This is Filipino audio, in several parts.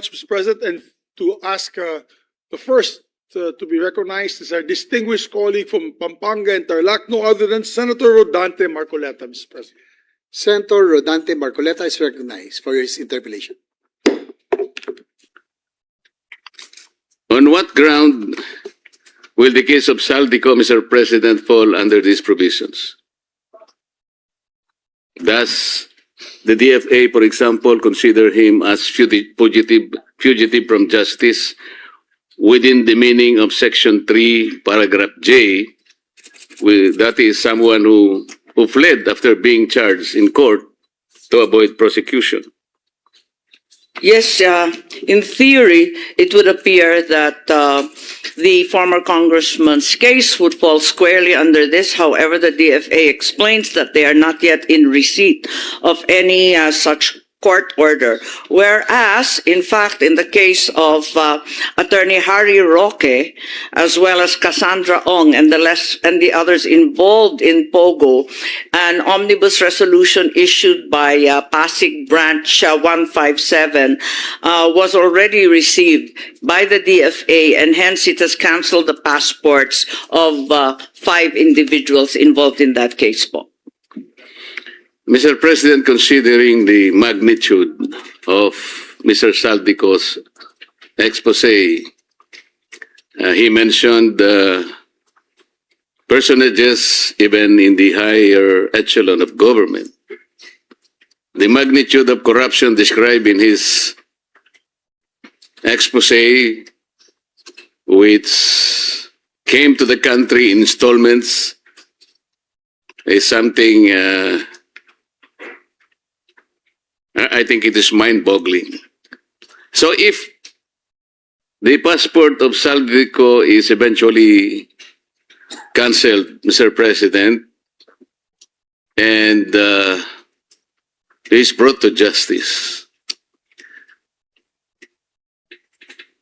much, Mr. President, and to ask uh, the first uh, to be recognized is our distinguished colleague from Pampanga and Tarlac, no other than Senator Rodante Marcoleta, Mr. President. Senator Rodante Marcoleta is recognized for his interpellation. On what ground will the case of Saldico, Mr. President, fall under these provisions? Does the DFA, for example, consider him as fugi- fugitive, fugitive from justice within the meaning of Section 3, Paragraph J? With, that is someone who, who fled after being charged in court to avoid prosecution. Yes, uh, in theory, it would appear that uh, the former congressman's case would fall squarely under this. However, the DFA explains that they are not yet in receipt of any uh, such court order. Whereas, in fact, in the case of uh, Attorney Harry Roque, as well as Cassandra Ong and the less and the others involved in Pogo, an omnibus resolution issued by uh, Pasig Branch uh, 157 uh, was already received by the DFA, and hence it has canceled the passports of uh, five individuals involved in that case. Mr. President, considering the magnitude of Mr. Saldico's expose, uh, he mentioned uh, personages even in the higher echelon of government. The magnitude of corruption described in his expose, which came to the country in installments, is something uh, I think it is mind-boggling. So if the passport of Saldico is eventually cancelled, Mr. President, and uh, is brought to justice,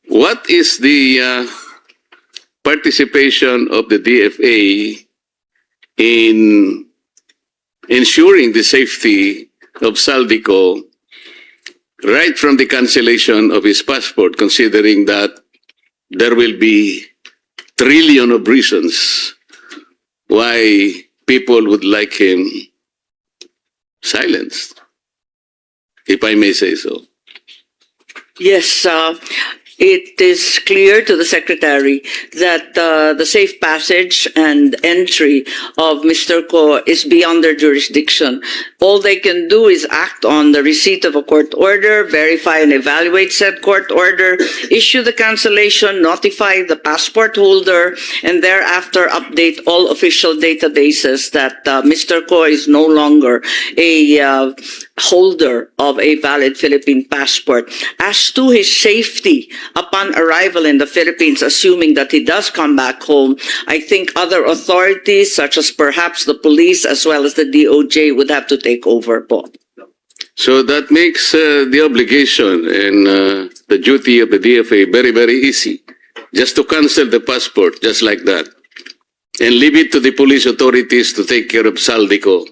what is the uh, participation of the DFA in ensuring the safety of Saldico right from the cancellation of his passport, considering that there will be trillion of reasons why people would like him silenced, if I may say so. Yes, uh, it is clear to the secretary that uh, the safe passage and entry of Mr. Ko is beyond their jurisdiction. All they can do is act on the receipt of a court order, verify and evaluate said court order, issue the cancellation, notify the passport holder, and thereafter update all official databases that uh, Mr. Ko is no longer a uh, holder of a valid Philippine passport. As to his safety upon arrival in the Philippines, assuming that he does come back home, I think other authorities, such as perhaps the police as well as the DOJ, would have to take over po. So that makes uh, the obligation and uh, the duty of the DFA very, very easy. Just to cancel the passport, just like that. And leave it to the police authorities to take care of Saldico.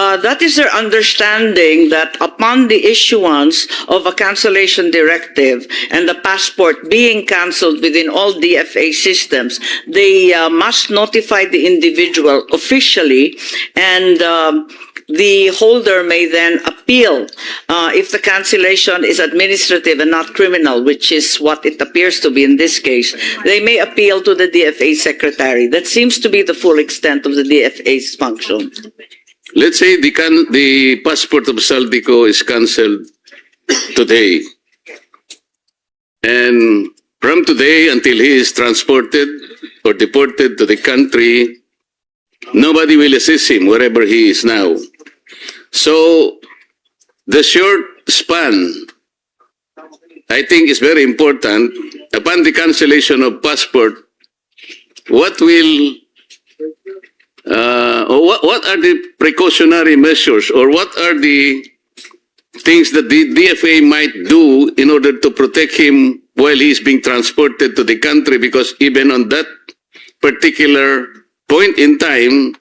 Uh, that is their understanding that upon the issuance of a cancellation directive and the passport being cancelled within all DFA systems, they uh, must notify the individual officially and um, the holder may then appeal uh, if the cancellation is administrative and not criminal, which is what it appears to be in this case. They may appeal to the DFA secretary. That seems to be the full extent of the DFA's function. Let's say the can the passport of Saldico is cancelled today. And from today until he is transported or deported to the country, nobody will assist him wherever he is now. So the short span, I think is very important. Upon the cancellation of passport, what will uh, what, what are the precautionary measures or what are the things that the DFA might do in order to protect him while he's being transported to the country? Because even on that particular point in time,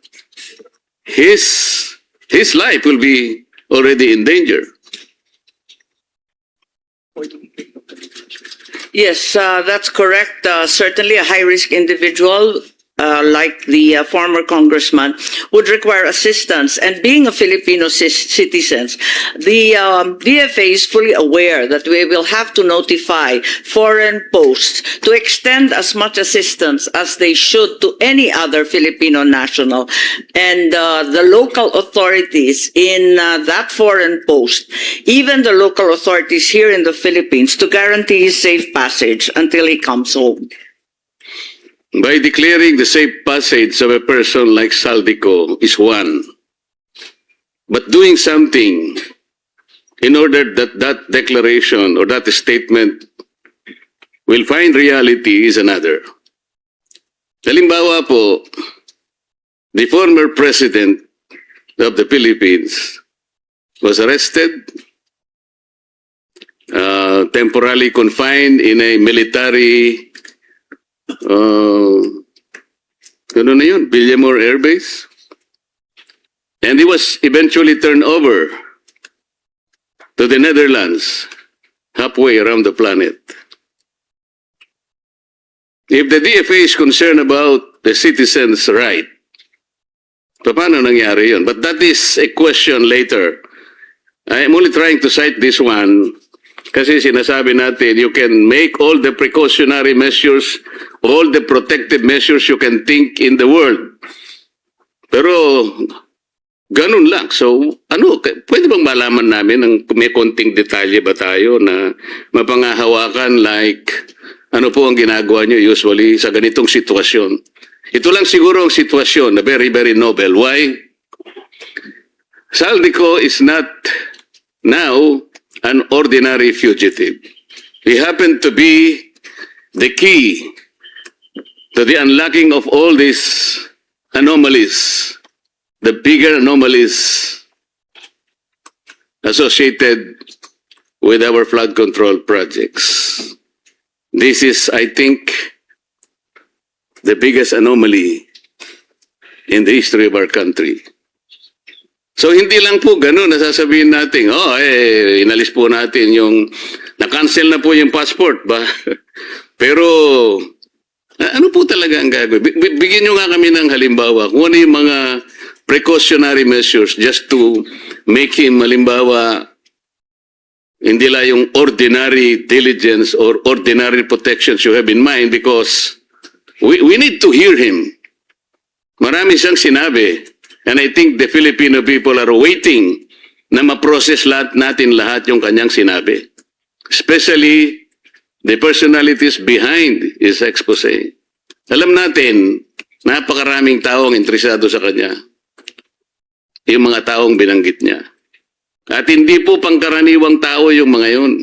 his, his life will be already in danger. Yes, uh, that's correct. Uh, certainly a high-risk individual, uh, like the uh, former congressman, would require assistance. And being a Filipino ci- citizen, the um, DFA is fully aware that we will have to notify foreign posts to extend as much assistance as they should to any other Filipino national. And uh, the local authorities in uh, that foreign post, even the local authorities here in the Philippines, to guarantee his safe passage until he comes home. By declaring the safe passage of a person like Saldico is one. But doing something in order that that declaration or that statement will find reality is another. Halimbawa po, the former president of the Philippines was arrested, uh, temporarily confined in a military uh, ano na yun? Villamor Air Base? And he was eventually turned over to the Netherlands, halfway around the planet. If the DFA is concerned about the citizens' right, paano nangyari yun? But that is a question later. I am only trying to cite this one kasi sinasabi natin, you can make all the precautionary measures, all the protective measures you can think in the world. Pero, ganun lang. So, ano, pwede bang malaman namin ng may konting detalye ba tayo na mapangahawakan like, ano po ang ginagawa nyo usually sa ganitong sitwasyon? Ito lang siguro ang sitwasyon na very, very noble. Why? Saldico is not now an ordinary fugitive. He happened to be the key to the unlocking of all these anomalies, the bigger anomalies associated with our flood control projects. This is, I think, the biggest anomaly in the history of our country. So hindi lang po ganun nasasabihin natin, oh eh, inalis po natin yung, na-cancel na po yung passport ba? Pero, ano po talaga ang gagawin? Bi- bi- Bigyan nyo nga kami ng halimbawa kung ano yung mga precautionary measures just to make him, halimbawa, hindi lang yung ordinary diligence or ordinary protections you have in mind because we, we need to hear him. Marami siyang sinabi. And I think the Filipino people are waiting na ma-process lahat natin lahat yung kanyang sinabi. Especially the personalities behind his expose. Alam natin, napakaraming taong interesado sa kanya. Yung mga taong binanggit niya. At hindi po pangkaraniwang tao yung mga yun.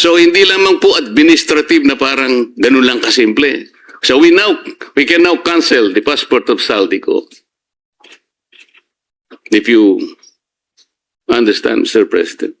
So hindi lamang po administrative na parang ganun lang kasimple. So we now we can now cancel the passport of Saldico. If you understand, Mr. President.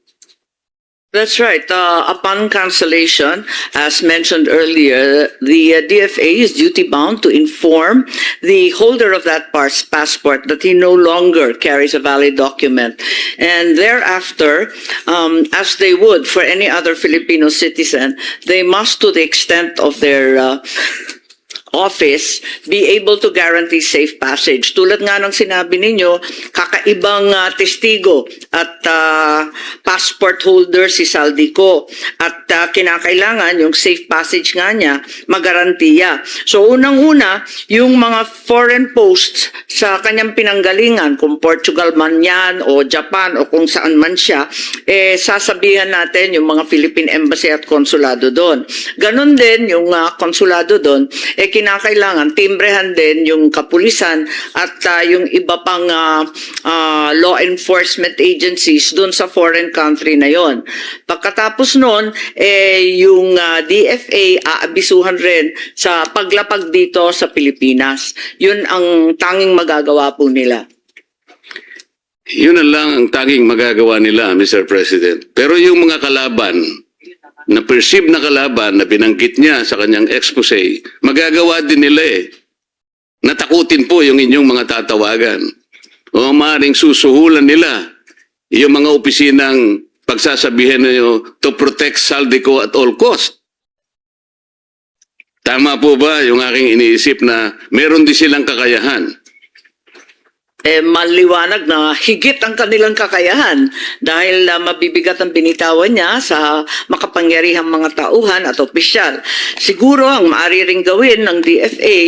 That's right. Uh, upon cancellation, as mentioned earlier, the uh, DFA is duty bound to inform the holder of that pas- passport that he no longer carries a valid document. And thereafter, um, as they would for any other Filipino citizen, they must, to the extent of their uh, office be able to guarantee safe passage. Tulad nga ng sinabi ninyo, kakaibang ah, testigo at ah, passport holder si Saldico at ah, kinakailangan yung safe passage nga niya magarantiya. So unang-una, yung mga foreign posts sa kanyang pinanggalingan, kung Portugal man yan o Japan o kung saan man siya, eh sasabihan natin yung mga Philippine Embassy at Konsulado doon. Ganon din yung ah, konsulado doon, eh kinakailangan timbrehan din yung kapulisan at ah, yung iba pang ah, ah, law enforcement agencies doon sa foreign country na yon. Pagkatapos noon, eh yung ah, DFA aabisuhan rin sa paglapag dito sa Pilipinas. Yun ang tanging magagawa po nila. Yun lang ang tanging magagawa nila, Mr. President. Pero yung mga kalaban, na perceive na kalaban na binanggit niya sa kanyang expose, magagawa din nila eh. Natakutin po yung inyong mga tatawagan. O maaaring susuhulan nila yung mga opisinang pagsasabihin niyo to protect Saldico at all cost. Tama po ba yung aking iniisip na meron din silang kakayahan? Eh, maliwanag na higit ang kanilang kakayahan dahil ah, mabibigat ang binitawan niya sa makapangyarihang mga tauhan at opisyal. Siguro ang maaari ring gawin ng DFA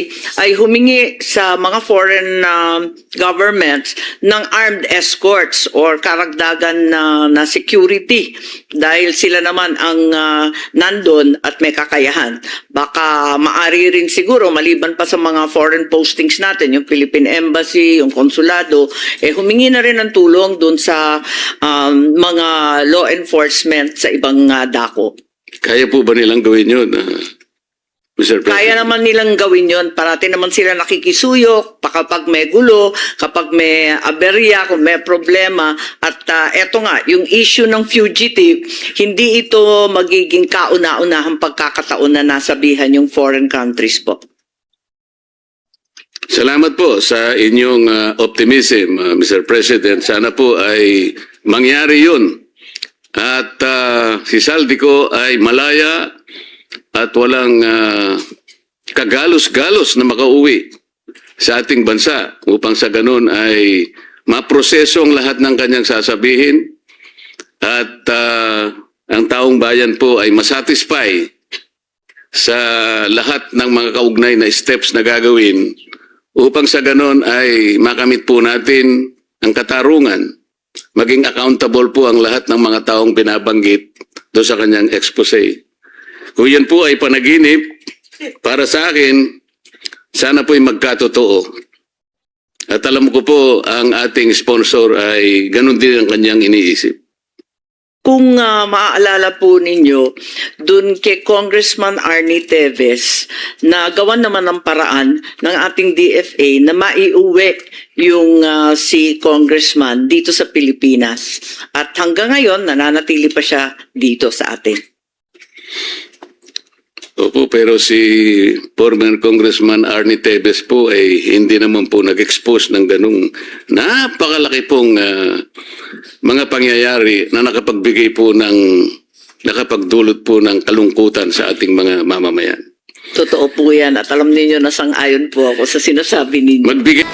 ay humingi sa mga foreign ah, governments ng armed escorts or karagdagan na, na security dahil sila naman ang ah, nandun at may kakayahan. Baka maaari rin siguro maliban pa sa mga foreign postings natin, yung Philippine Embassy, yung konsulado, eh humingi na rin ng tulong dun sa um, mga law enforcement sa ibang ah, dako. Kaya po ba nilang gawin yun, ah, Mr. President? Kaya naman nilang gawin yon. Parati naman sila nakikisuyok pa kapag may gulo, kapag may aberya, kung may problema. At ah, eto nga, yung issue ng fugitive, hindi ito magiging kauna-unahang pagkakataon na nasabihan yung foreign countries po. Salamat po sa inyong ah, optimism, ah, Mr. President. Sana po ay mangyari yun. At ah, si Saldico ay malaya at walang ah, kagalos-galos na makauwi sa ating bansa upang sa ganun ay maproseso ang lahat ng kanyang sasabihin at ah, ang taong bayan po ay masatisfy sa lahat ng mga kaugnay na steps na gagawin upang sa ganon ay makamit po natin ang katarungan. Maging accountable po ang lahat ng mga taong binabanggit do sa kanyang expose. Kung yan po ay panaginip, para sa akin, sana po ay magkatotoo. At alam ko po, ang ating sponsor ay ganun din ang kanyang iniisip. Kung ah, maaalala po ninyo, dun kay Congressman Arnie Teves, na gawan naman ng paraan ng ating DFA na maiuwi yung ah, si Congressman dito sa Pilipinas. At hanggang ngayon, nananatili pa siya dito sa atin. Opo, pero si former Congressman Arnie Tevez po ay hindi naman po nag-expose ng ganung napakalaki pong ah, mga pangyayari na nakapagbigay po ng nakapagdulot po ng kalungkutan sa ating mga mamamayan. Totoo po yan at alam ninyo na sang-ayon po ako sa sinasabi ninyo. Magbigay